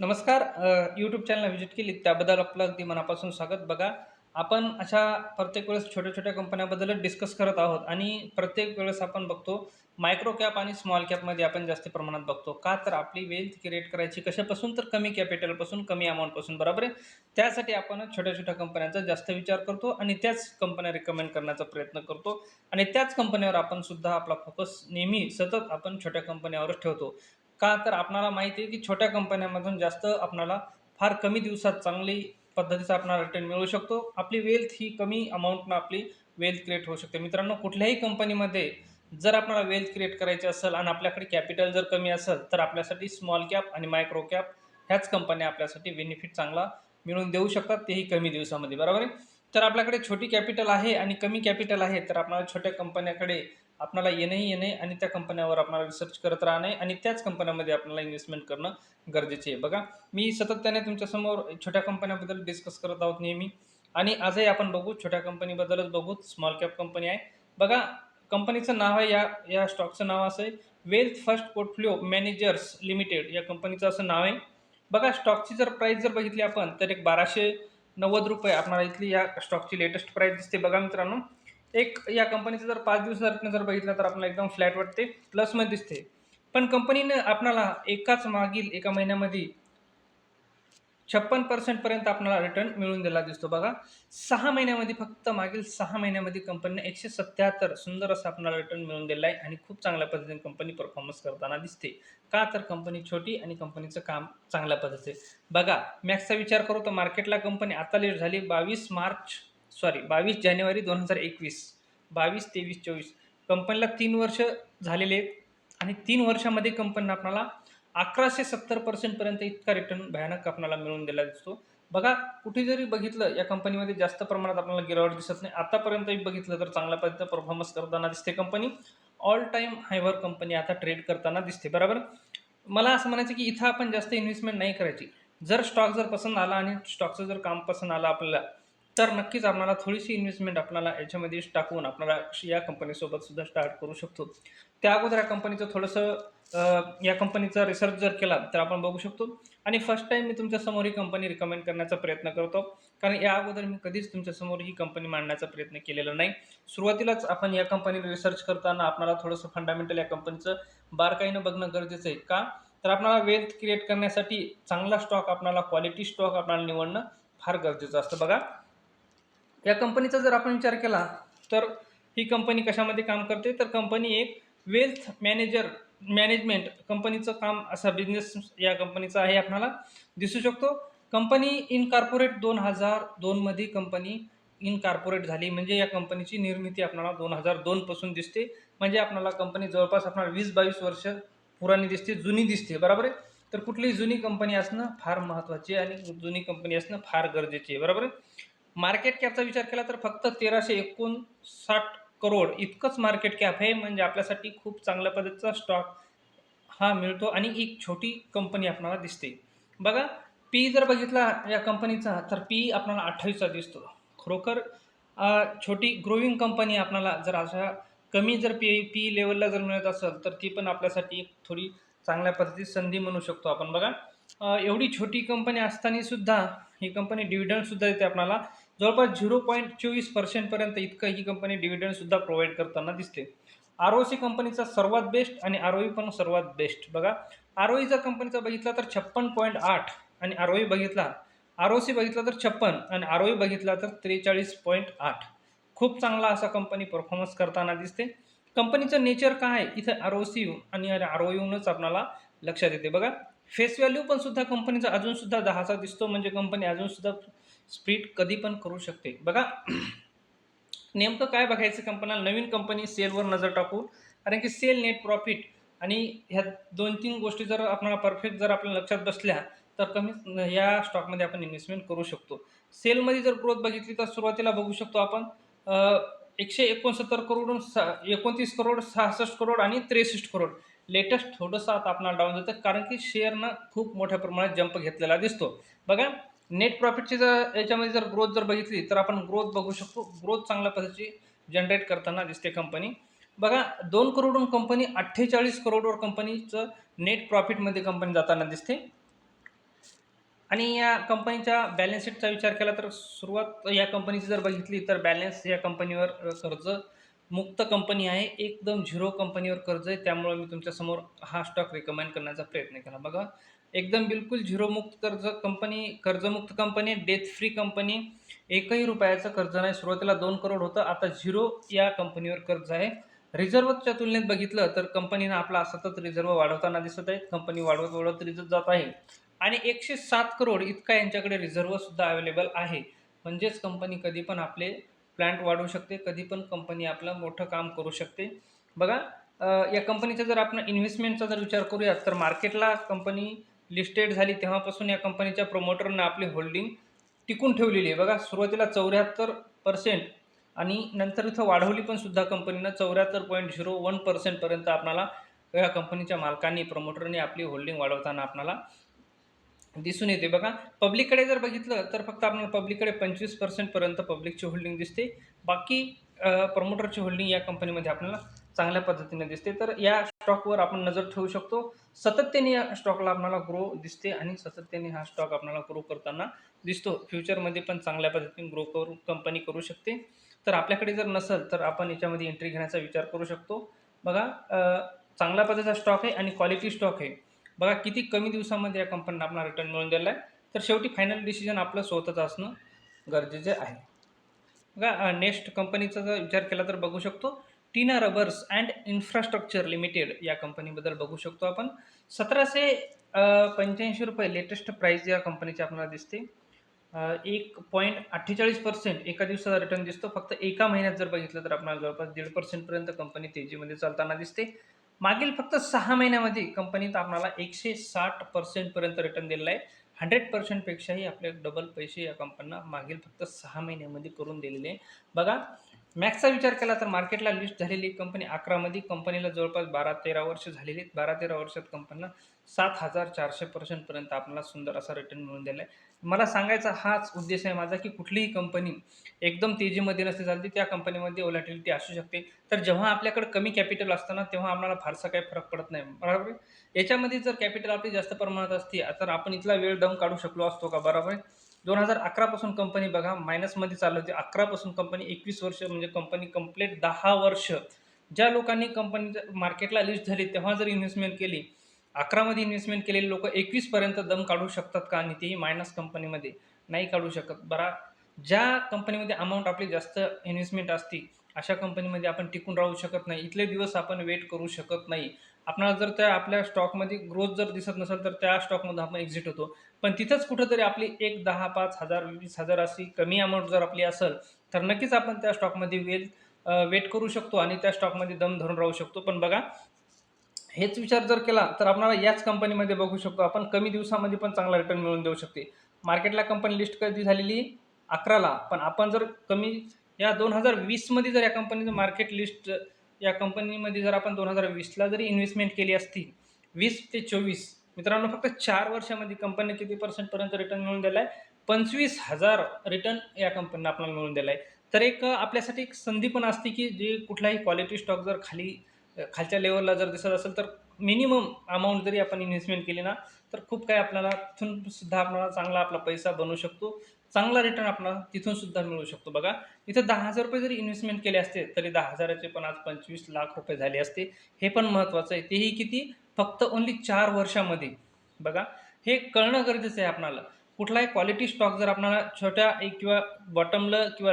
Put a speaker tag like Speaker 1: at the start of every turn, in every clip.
Speaker 1: नमस्कार यूट्यूब चॅनलला व्हिजिट केली त्याबद्दल आपलं अगदी मनापासून स्वागत. बघा आपण अशा प्रत्येक वेळेस छोट्या छोट्या कंपन्याबद्दलच डिस्कस करत आहोत आणि प्रत्येक वेळेस आपण बघतो मायक्रो कॅप आणि स्मॉल कॅपमध्ये आपण जास्त प्रमाणात बघतो. का तर आपली वेल्थ क्रिएट करायची कशापासून तर कमी कॅपिटलपासून कमी अमाऊंटपासून बरोबर आहे? त्यासाठी आपण छोट्या छोट्या कंपन्यांचा जास्त विचार करतो आणि त्याच कंपन्या रिकमेंड करण्याचा प्रयत्न करतो. आणि त्याच कंपन्यावर आपण सुद्धा आपला फोकस नेहमी सतत आपण छोट्या कंपन्यावरच ठेवतो. का तर आपणाला माहिती आहे की छोट्या कंपन्यामधून जास्त आपणाला फार कमी दिवसात चांगली पद्धतीचा आपणाला रिटर्न मिळू शकतो. आपली वेल्थ ही कमी अमाऊंटनं आपली वेल्थ क्रिएट होऊ शकते. मित्रांनो कुठल्याही कंपनीमध्ये जर आपल्याला वेल्थ क्रिएट करायची असेल आणि आपल्याकडे कॅपिटल जर कमी असेल तर आपल्यासाठी स्मॉल कॅप आणि मायक्रो कॅप ह्याच कंपन्या आपल्यासाठी बेनिफिट चांगला मिळून देऊ शकतात. तेही कमी दिवसामध्ये बरोबर आहे? तर आपल्याकडे छोटी कॅपिटल आहे आणि कमी कॅपिटल आहे तर आपल्याला छोट्या कंपन्याकडे आपणाला येणंही येणे आणि त्या कंपन्यावर आपणाला रिसर्च करत राहणे आणि त्याच कंपन्यामध्ये आपल्याला इन्व्हेस्टमेंट करणं गरजेचे आहे. बघा मी सातत्याने तुमच्यासमोर छोट्या कंपन्याबद्दल डिस्कस करत आहोत नेहमी. आणि आजही आपण बघू छोट्या कंपनीबद्दलच बघू. स्मॉल कॅप कंपनी आहे. बघा कंपनीचं नाव आहे या या स्टॉकचं नाव असं आहे. Wealth first portfolio managers limited या कंपनीचं असं नाव आहे. बघा स्टॉकची जर प्राईस जर बघितली आपण तर एक बाराशे नव्वद रुपये आपणाला इथली या स्टॉकची लेटेस्ट प्राईस दिसते. बघा मित्रांनो एक या कंपनीचं जर पाच दिवसात जर बघितलं तर आपल्याला एकदम फ्लॅट वाटते प्लसमध्ये दिसते. पण कंपनीनं आपणाला एकाच मागील एका महिन्यामध्ये छप्पन पर्सेंटपर्यंत आपल्याला रिटर्न मिळून दिला दिसतो. बघा सहा महिन्यामध्ये फक्त मागील सहा महिन्यामध्ये कंपनीने एकशे सत्याहत्तर सुंदर असं आपल्याला रिटर्न मिळून दिलं आहे आणि खूप चांगल्या पद्धतीने कंपनी परफॉर्मन्स करताना दिसते. का तर कंपनी छोटी आणि कंपनीचं काम चांगल्या पद्धतीचे बघा मॅक्सचा विचार करू तर मार्केटला कंपनी आता लेट झाली बावीस मार्च सॉरी बावीस जानेवारी दोन हजार एकवीस. बावीस तेवीस चोवीस. कंपनीला तीन वर्ष झालेले आहेत आणि तीन वर्षामध्ये कंपनीनं आपणाला अकराशे सत्तर पर्सेंटपर्यंत इतका रिटर्न भयानक आपणाला मिळून दिला दिसतो. बघा कुठे जरी बघितलं या कंपनीमध्ये जास्त प्रमाणात आपल्याला गिरावट दिसत नाही. आतापर्यंतही बघितलं तर चांगल्या पद्धतीनं परफॉर्मन्स करताना दिसते कंपनी. ऑल टाईम हायवर कंपनी आता ट्रेड करताना दिसते बरोबर? मला असं म्हणायचं की इथं आपण जास्त इन्व्हेस्टमेंट नाही करायची. जर स्टॉक जर पसंत आला आणि स्टॉकचं जर काम पसंत आलं आपल्याला तर नक्कीच आपल्याला थोडीशी इन्व्हेस्टमेंट आपल्याला याच्यामध्ये टाकून आपल्याला या कंपनीसोबत सुद्धा स्टार्ट करू शकतो. त्या अगोदर या कंपनीचं थोडंसं या कंपनीचा रिसर्च जर केला तर आपण बघू शकतो. आणि फर्स्ट टाईम मी तुमच्यासमोर ही कंपनी रिकमेंड करण्याचा प्रयत्न करतो. कारण या अगोदर मी कधीच तुमच्यासमोर ही कंपनी मांडण्याचा प्रयत्न केलेला नाही. सुरुवातीलाच आपण या कंपनीला रिसर्च करताना आपल्याला थोडंसं फंडामेंटल या कंपनीचं बारकाईनं बघणं गरजेचं आहे का? तर आपल्याला वेल्थ क्रिएट करण्यासाठी चांगला स्टॉक आपल्याला क्वालिटी स्टॉक आपल्याला निवडणं फार गरजेचं असतं बघा. या कंपनीचा जर आपण विचार केला तर ही कंपनी कशामध्ये काम करते? तर कंपनी एक वेल्थ मॅनेजर मॅनेजमेंट कंपनीचं काम असा बिझनेस या कंपनीचा आहे आपल्याला दिसू शकतो. कंपनी इनकॉर्पोरेट दोन हजार दोनमध्ये कंपनी इनकॉर्पोरेट झाली. म्हणजे या कंपनीची निर्मिती आपणाला दोन हजार दोनपासून दिसते. म्हणजे आपणाला कंपनी जवळपास आपणाला वीस बावीस वर्ष पुराणी दिसते जुनी दिसते. बरोबर आहे? तर कुठलीही जुनी कंपनी असणं फार महत्त्वाची आणि जुनी कंपनी असणं फार गरजेची आहे. बरोबर आहे? मार्केट कॅपचा विचार केला तर फक्त तेराशे एकोणसाठ करोड इतकंच मार्केट कॅप आहे म्हणजे आपल्यासाठी खूप चांगल्या पद्धतीचा स्टॉक हा मिळतो आणि एक छोटी कंपनी आपणाला दिसते. बघा पी जर बघितला या कंपनीचा तर पी आपल्याला अठ्ठावीसचा दिसतो. खरोखर छोटी ग्रोविंग कंपनी आपणाला जर अशा कमी जर पी पी लेवलला जर मिळत असेल तर ती पण आपल्यासाठी एक थोडी चांगल्या पद्धतीची संधी म्हणू शकतो आपण. बघा एवढी छोटी कंपनी असताना सुद्धा ही कंपनी डिव्हिडंडसुद्धा देते आपणाला. जवळपास झिरो पॉईंट चोवीस पर्सेंटपर्यंत इतकं ही कंपनी डिव्हिडंडसुद्धा प्रोव्हाइड करताना दिसते. आर ओ सी कंपनीचा सर्वात बेस्ट आणि आर ओ पण सर्वात बेस्ट बघा आर ओ जर कंपनीचा बघितला तर छप्पन पॉईंट आठ आणि आर ओ बघितला आर ओ सी बघितला तर छप्पन आणि आर ओ बघितला तर त्रेचाळीस पॉईंट आठ. खूप चांगला असा कंपनी परफॉर्मन्स करताना दिसते. कंपनीचं नेचर काय आहे? इथं आर ओ सी आणि आर ओ यूनच आपल्याला लक्षात येते. बघा फेस व्हॅल्यू पण सुद्धा कंपनीचा अजूनसुद्धा दहाचा दिसतो. म्हणजे कंपनी अजूनसुद्धा स्पीड कधी पण करू शकते. बघा नेमकं काय बघायचं कंपनीला नवीन कंपनी सेलवर नजर टाकू कारण की सेल नेट प्रॉफिट आणि ह्या दोन तीन गोष्टी जर आपल्याला परफेक्ट जर आपल्या लक्षात बसल्या तर कमी या स्टॉकमध्ये आपण इन्व्हेस्टमेंट करू शकतो. सेलमध्ये जर ग्रोथ बघितली तर सुरुवातीला बघू शकतो आपण एकशे एकोणसत्तर करोड सा एकोणतीस करोड सहासष्ट करोड आणि त्रेसष्ट करोड. लेटेस्ट थोडंसं आता आपल्याला डाऊन जातं कारण की शेअरनं खूप मोठ्या प्रमाणात जंप घेतलेला दिसतो. बघा नेट प्रॉफिटची जर याच्यामध्ये जर ग्रोथ जर बघितली तर आपण ग्रोथ बघू शकतो. ग्रोथ चांगल्या पद्धतीची जनरेट करताना दिसते कंपनी बघा दोन करोडून कंपनी अठ्ठेचाळीस करोडवर कंपनीचं नेट प्रॉफिटमध्ये कंपनी जाताना दिसते. आणि या कंपनीच्या बॅलन्स शीटचा विचार केला तर सुरुवात या कंपनीची जर बघितली तर बॅलन्स या कंपनीवर कर्ज मुक्त कंपनी आहे. एकदम झिरो कंपनीवर कर्ज आहे. त्यामुळे मी तुमच्यासमोर हा स्टॉक रिकमेंड करण्याचा प्रयत्न केला. बघा एकदम बिलकुल झिरोमुक्त कर्ज कंपनी कर्जमुक्त कंपनी डेथ फ्री कंपनी एकही रुपयाचं कर्ज नाही. सुरुवातीला दोन करोड होतं आता झिरो या कंपनीवर कर्ज आहे. रिझर्व्हच्या तुलनेत बघितलं तर कंपनीनं आपला सतत रिझर्व्ह वाढवताना दिसत आहे. कंपनी वाढवत वाढवत रिझर्व जात आहे. आणि एकशे सात करोड इतका यांच्याकडे रिझर्वसुद्धा अवेलेबल आहे. म्हणजेच कंपनी कधी पण आपले प्लांट वाढवू शकते कधी पण कंपनी आपलं मोठं काम करू शकते. बघा या कंपनीचा जर आपण इन्व्हेस्टमेंटचा जर विचार करूयात तर मार्केटला कंपनी लिस्टेड झाली तेव्हापासून या कंपनीच्या प्रमोटरनं आपली होल्डिंग टिकून ठेवलेली आहे. बघा सुरुवातीला चौऱ्याहत्तर पर्सेंट आणि नंतर इथं वाढवली पण सुद्धा कंपनीनं चौऱ्याहत्तर पॉईंट झिरो वन पर्सेंटपर्यंत आपणाला या कंपनीच्या मालकांनी प्रमोटरने आपली होल्डिंग वाढवताना आपणाला दिसून येते. बघा पब्लिककडे जर बघितलं तर फक्त आपल्याला पब्लिककडे पंचवीस पर्सेंटपर्यंत पब्लिकची होल्डिंग दिसते. बाकी प्रमोटरची होल्डिंग या कंपनीमध्ये आपल्याला चांगल्या पद्धतीने दिसते. तर या स्टॉकवर आपण नजर ठेवू शकतो. सातत्याने या स्टॉकला आपल्याला ग्रो दिसते आणि सातत्याने हा स्टॉक आपल्याला ग्रो करताना दिसतो. फ्युचरमध्ये पण चांगल्या पद्धतीने ग्रो करू कंपनी करू शकते. तर आपल्याकडे जर नसेल तर आपण याच्यामध्ये एंट्री घेण्याचा विचार करू शकतो. बघा चांगल्या पद्धतीचा स्टॉक आहे आणि क्वालिटी स्टॉक आहे. बघा किती कमी दिवसामध्ये या कंपनीनं आपला रिटर्न मिळून दिला आहे तर शेवटी फायनल डिसिजन आपलं स्वतःच असणं गरजेचे आहे. बघा नेक्स्ट कंपनीचा जर विचार केला तर बघू शकतो. Tinna rubbers and infrastructure limited या कंपनीबद्दल बघू शकतो आपण. सतराशे पंच्याऐंशी रुपये लेटेस्ट प्राईस या कंपनीची आपल्याला दिसते. एक पॉईंट अठ्ठेचाळीस पर्सेंट एका दिवसाचा रिटर्न दिसतो. फक्त एका महिन्यात जर बघितलं तर आपल्याला जवळपास दीड पर्सेंटपर्यंत कंपनी तेजीमध्ये चालताना दिसते. मागील फक्त सहा महिन्यामध्ये कंपनीत आपल्याला एकशे साठ पर्सेंटपर्यंत रिटर्न दिलेला आहे. हंड्रेड पर्सेंटपेक्षाही आपले डबल पैसे या कंपनीनं मागील फक्त सहा महिन्यामध्ये करून दिलेले आहे. बघा मॅक्सचा विचार केला तर मार्केटला लिस्ट झालेली कंपनी अकरामध्ये कंपनीला जवळपास बारा तेरा वर्ष झालेली आहेत. बारा तेरा वर्षात कंपनीनं सात हजार चारशे पर्सेंटपर्यंत आपल्याला सुंदर असा रिटर्न मिळून दिला आहे मला सांगायचा हाच उद्देश आहे माझा की कुठलीही कंपनी एकदम तेजीमध्ये नसते चालते त्या कंपनीमध्ये ओलॅटिलिटी असू शकते. तर जेव्हा आपल्याकडे कमी कॅपिटल असतं ना तेव्हा आम्हाला फारसा काही फरक पडत नाही. बरोबर याच्यामध्ये जर कॅपिटल आपली जास्त प्रमाणात असते तर आपण इथला वेळ दम काढू शकलो असतो का? बरोबर आहे? दोन हजार अकरापासून कंपनी बघा मायनसमध्ये चालू होती. अकरापासून कंपनी एकवीस वर्ष म्हणजे कंपनी कंप्लीट दहा वर्ष. ज्या लोकांनी कंपनी मार्केटला लिस्ट झाली तेव्हा जर इन्व्हेस्टमेंट केली अकरामध्ये इन्व्हेस्टमेंट केलेले लोक एकवीसपर्यंत दम काढू शकतात का? आणि तेही मायनस कंपनीमध्ये नाही काढू शकत. बरा ज्या कंपनीमध्ये अमाऊंट आपली जास्त इन्व्हेस्टमेंट असती अशा कंपनीमध्ये आपण टिकून राहू शकत नाही. इथले दिवस आपण वेट करू शकत नाही. आपणाला जर त्या आपल्या स्टॉकमध्ये ग्रोथ जर दिसत नसेल तर त्या स्टॉकमधून आपण एक्झिट होतो. पण तिथंच कुठंतरी आपली एक दहा पाच हजार वीस हजार अशी कमी अमाऊंट जर आपली असेल तर नक्कीच आपण त्या स्टॉकमध्ये वेल वेट करू शकतो आणि त्या स्टॉकमध्ये दम धरून राहू शकतो. पण बघा हेच विचार जर केला तर आपल्याला याच कंपनीमध्ये बघू शकतो. आपण कमी दिवसामध्ये पण चांगला रिटर्न मिळवून देऊ शकते. मार्केटला कंपनी लिस्ट कधी झालेली? अकराला. पण आपण जर कमी या दोन हजार वीसमध्ये जर या कंपनीचं मार्केट लिस्ट या कंपनीमध्ये जर आपण दोन हजार वीसला जरी इन्व्हेस्टमेंट केली असती वीस ते चोवीस मित्रांनो फक्त चार वर्षामध्ये कंपनीने किती पर्सेंटपर्यंत रिटर्न मिळून दिला आहे पंचवीस हजार रिटर्न या कंपनीनं आपल्याला मिळून दिला आहे तर एक आपल्यासाठी एक संधी पण असते की जे कुठलाही क्वालिटी स्टॉक जर खाली खालच्या लेवलला जर दिसत असेल तर मिनिमम अमाऊंट जरी आपण इन्व्हेस्टमेंट केली ना तर खूप काही आपल्याला तिथून सुद्धा आपल्याला चांगला आपला पैसा बनवू शकतो. चांगला रिटर्न आपल्याला तिथून सुद्धा मिळू शकतो. बघा इथं दहा हजार रुपये जरी इन्व्हेस्टमेंट केले असते तरी दहा हजाराचे पण आज पंचवीस लाख रुपये झाले असते. हे पण महत्त्वाचं आहे. तेही किती? फक्त ओन्ली चार वर्षामध्ये. बघा हे कळणं गरजेचं आहे आपणाला. कुठलाही क्वालिटी स्टॉक जर आपल्याला छोट्या एक किंवा बॉटमला किंवा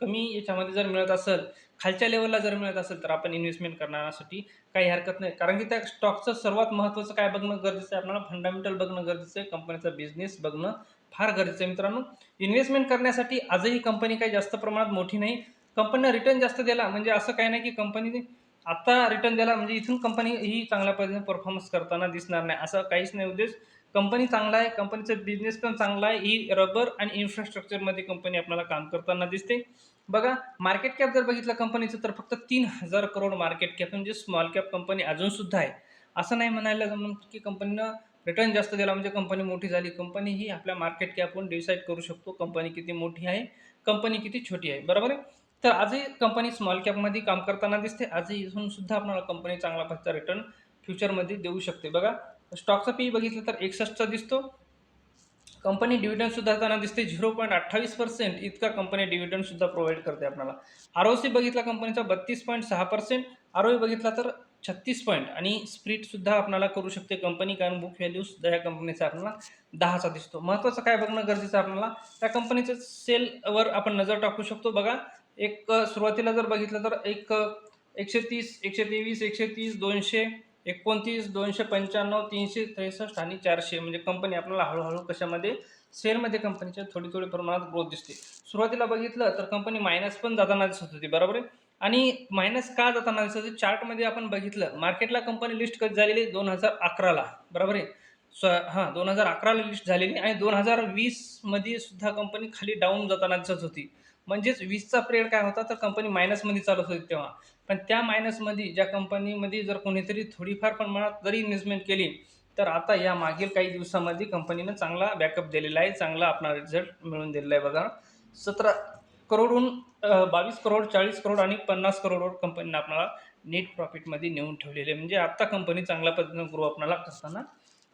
Speaker 1: कमी याच्यामध्ये जर मिळत असेल खालच्या लेवलला जर मिळत असेल तर आपण इन्व्हेस्टमेंट करण्यासाठी काही हरकत नाही. कारण की त्या स्टॉकचं सर्वात महत्त्वाचं काय बघणं गरजेचं आहे आपल्याला? फंडामेंटल बघणं गरजेचं आहे. कंपनीचा बिझनेस बघणं फार गरजेचं आहे मित्रांनो. इन्व्हेस्टमेंट करण्यासाठी आजही कंपनी काही जास्त प्रमाणात मोठी नाही. कंपनीनं रिटर्न जास्त दिला. म्हणजे असं काही नाही की कंपनीने आत्ता रिटर्न दिला. म्हणजे इथून कंपनी ही चांगल्या पद्धतीने परफॉर्मन्स करताना दिसणार नाही. असं काहीच नाही उद्देश. कंपनी चांगला आहे कंपनीचा बिझनेस पण चांगला आहे. ही रबर आणि इन्फ्रास्ट्रक्चरमध्ये कंपनी आपल्याला काम करताना दिसते. बघा मार्केट कॅप जर बघितलं कंपनीचं तर फक्त तीन हजार करोड मार्केट कॅप म्हणजे स्मॉल कॅप कंपनी अजून सुद्धा आहे. असं नाही म्हणायला जमून की कंपनीनं रिटर्न जास्त दिला म्हणजे कंपनी मोठी झाली. कंपनी ही आपल्या मार्केट कॅपवरून डिसाईड करू शकतो कंपनी किती मोठी आहे कंपनी किती छोटी आहे. बरोबर आहे? तर आजही कंपनी स्मॉल कॅपमध्ये काम करताना दिसते. आजही इथून सुद्धा आपल्याला कंपनी चांगला फक्त रिटर्न फ्युचरमध्ये देऊ शकते. बघा स्टॉकचा पी बघितलं तर एकसष्टचा दिसतो. कंपनी डिव्हिडंडसुद्धा त्यांना दिसते. झिरो पॉईंट अठ्ठावीस पर्सेंट इतका कंपनी डिव्हिडंडसुद्धा प्रोव्हाइड करते आपल्याला. आर ओ सी बघितला कंपनीचा बत्तीस पॉईंट सहा पर्सेंट आर ओ बघितला तर छत्तीस पॉईंट आणि स्प्रिटसुद्धा आपल्याला करू शकते. कंपनी कारण बुक व्हॅल्यूसुद्धा या कंपनीचा आपल्याला दहाचा दिसतो. महत्त्वाचं काय बघणं गरजेचं आहे आपल्याला? त्या कंपनीचं सेलवर आपण नजर टाकू शकतो. बघा एक सुरुवातीला जर बघितलं तर एक एकशे तीस एकशे तेवीस एकशे तीस दोनशे एकोणतीस दोनशे पंच्याण्णव तीनशे त्रेसष्ट आणि चारशे म्हणजे कंपनी आपल्याला हळूहळू कशामध्ये? सेलमध्ये कंपनीच्या थोडी थोडी प्रमाणात ग्रोथ दिसते. सुरुवातीला बघितलं तर कंपनी मायनस पण जाताना दिसत होती बरोबर आहे? आणि मायनस का जाताना दिसत होती? चार्टमध्ये आपण बघितलं मार्केटला कंपनी लिस्ट कधी झालेली दोन हजार अकराला बरोबर आहे? स हां दोन हजार अकराला लिस्ट झालेली आणि दोन हजार वीसमध्ये सुद्धा कंपनी खाली डाऊन जाताना दिसत होती. म्हणजेच वीसचा पिरियड काय होता? तर कंपनी मायनसमध्ये चालत होती तेव्हा. पण त्या मायनसमध्ये ज्या कंपनीमध्ये जर कोणीतरी थोडीफार प्रमाणात जरी इन्व्हेस्टमेंट केली तर आता या मागील काही दिवसामध्ये कंपनीनं चांगला बॅकअप दिलेला आहे. चांगला आपला रिझल्ट मिळून दिलेला आहे बघा. सतरा करोडहून बावीस करोड चाळीस करोड आणि पन्नास करोडवर कंपनीनं आपल्याला नेट प्रॉफिटमध्ये नेऊन ठेवलेले आहे. म्हणजे आत्ता कंपनी चांगल्या पद्धतीनं ग्रो आपल्याला करताना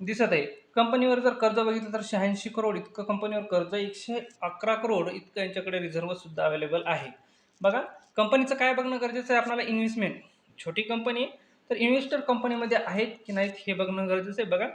Speaker 1: दिसत आहे. कंपनीवर जर कर्ज बघितलं तर शहाऐंशी करोड इतकं कंपनीवर कर्ज एकशे अकरा करोड इतकं यांच्याकडे रिझर्व्ह सुद्धा अवेलेबल आहे. बघा कंपनीचं काय बघणं गरजेचं आहे आपल्याला? इन्व्हेस्टमेंट छोटी कंपनी तर इन्व्हेस्टर कंपनीमध्ये आहेत की नाहीत हे बघणं गरजेचं आहे. बघा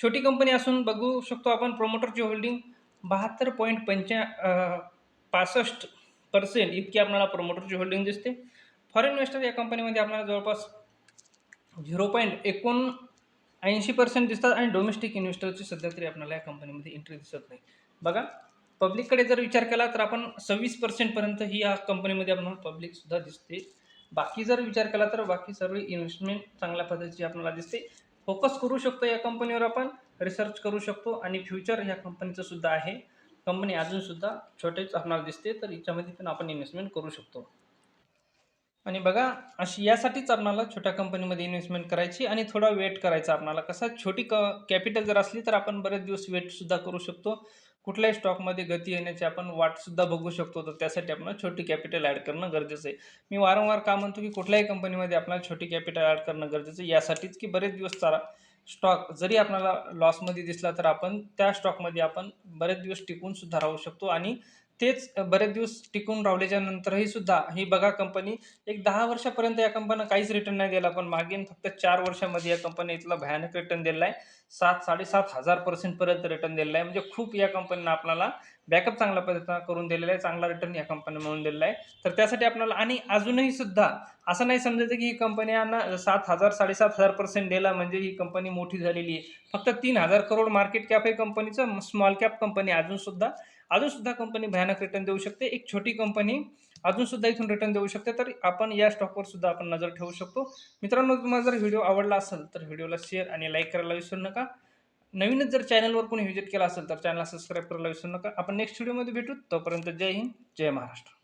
Speaker 1: छोटी कंपनी असून बघू शकतो आपण प्रोमोटरची होल्डिंग बहात्तर पॉईंट पंच्या पासष्ट पर्सेंट इतकी आपल्याला प्रोमोटरची होल्डिंग दिसते. फॉरेन इन्व्हेस्टर या कंपनीमध्ये आपल्याला जवळपास झिरो पॉईंट एकोण ऐंशी पर्सेंट दिसतात आणि डोमेस्टिक इन्व्हेस्टरची सध्या तरी आपल्याला या कंपनीमध्ये एंट्री दिसत नाही. बघा पब्लिककडे जर विचार केला तर आपण सव्वीस पर्सेंटपर्यंत ही या कंपनीमध्ये आपण पब्लिकसुद्धा दिसते. बाकी जर विचार केला तर बाकी सर्व इन्व्हेस्टमेंट चांगल्या पद्धतीची आपल्याला दिसते. फोकस करू शकतो या कंपनीवर आपण रिसर्च करू शकतो आणि फ्युचर ह्या कंपनीचं सुद्धा आहे. कंपनी अजूनसुद्धा छोटेच आपल्याला दिसते तर याच्यामध्ये पण आपण इन्व्हेस्टमेंट करू शकतो. आणि बघा अशी यासाठीच आपणाला छोट्या कंपनीमध्ये इन्व्हेस्टमेंट करायची आणि थोडा वेट करायचा आपणाला. कसं छोटी क कॅपिटल जर असली तर आपण बरेच दिवस वेटसुद्धा करू शकतो. कुठल्याही स्टॉकमध्ये गती येण्याची आपण वाटसुद्धा बघू शकतो. तर त्यासाठी आपण छोटी कॅपिटल ॲड करणं गरजेचं आहे. मी वारंवार का म्हणतो की कुठल्याही कंपनीमध्ये आपल्याला छोटी कॅपिटल ॲड करणं गरजेचं आहे. यासाठीच की बरेच दिवस चारा स्टॉक जरी आपल्याला लॉसमध्ये दिसला तर आपण त्या स्टॉकमध्ये आपण बरेच दिवस टिकून सुद्धा राहू शकतो. आणि तेच बरेच दिवस टिकून राहिल्याच्या नंतरही सुद्धा ही बघा कंपनी एक दहा वर्षापर्यंत या कंपनीनं काहीच रिटर्न नाही दिला पण मागील फक्त चार वर्षामध्ये या कंपनी इथला भयानक रिटर्न दिलेला आहे. सात साडेसात हजार पर्सेंटपर्यंत रिटर्न दिलेला आहे. म्हणजे खूप या कंपनीनं आपल्याला बॅकअप चांगल्या पद्धतीनं करून दिलेला आहे चांगला रिटर्न या कंपनी मिळून दिलेला आहे. तर त्यासाठी आपल्याला आणि अजूनही सुद्धा असं नाही समजायचं की ही कंपनी यांना सात हजार साडेसात हजार पर्सेंट दिला म्हणजे ही कंपनी मोठी झालेली आहे. फक्त तीन हजार करोड मार्केट कॅप आहे कंपनीचं स्मॉल कॅप कंपनी अजूनसुद्धा अजूनसुद्धा कंपनी भयानक रिटर्न देऊ शकते. एक छोटी कंपनी अजूनसुद्धा इथून रिटर्न देऊ शकते. तर आपण या स्टॉकवर सुद्धा आपण नजर ठेवू शकतो. मित्रांनो तुम्हाला जर व्हिडिओ आवडला असेल तर व्हिडिओला शेअर आणि लाईक करायला विसरू नका. नवीनच जर चॅनलवर कोणी व्हिजिट केला असेल तर चॅनलला सबस्क्राईब करायला विसरू नका. आपण नेक्स्ट व्हिडिओमध्ये भेटू. तोपर्यंत जय हिंद जय महाराष्ट्र.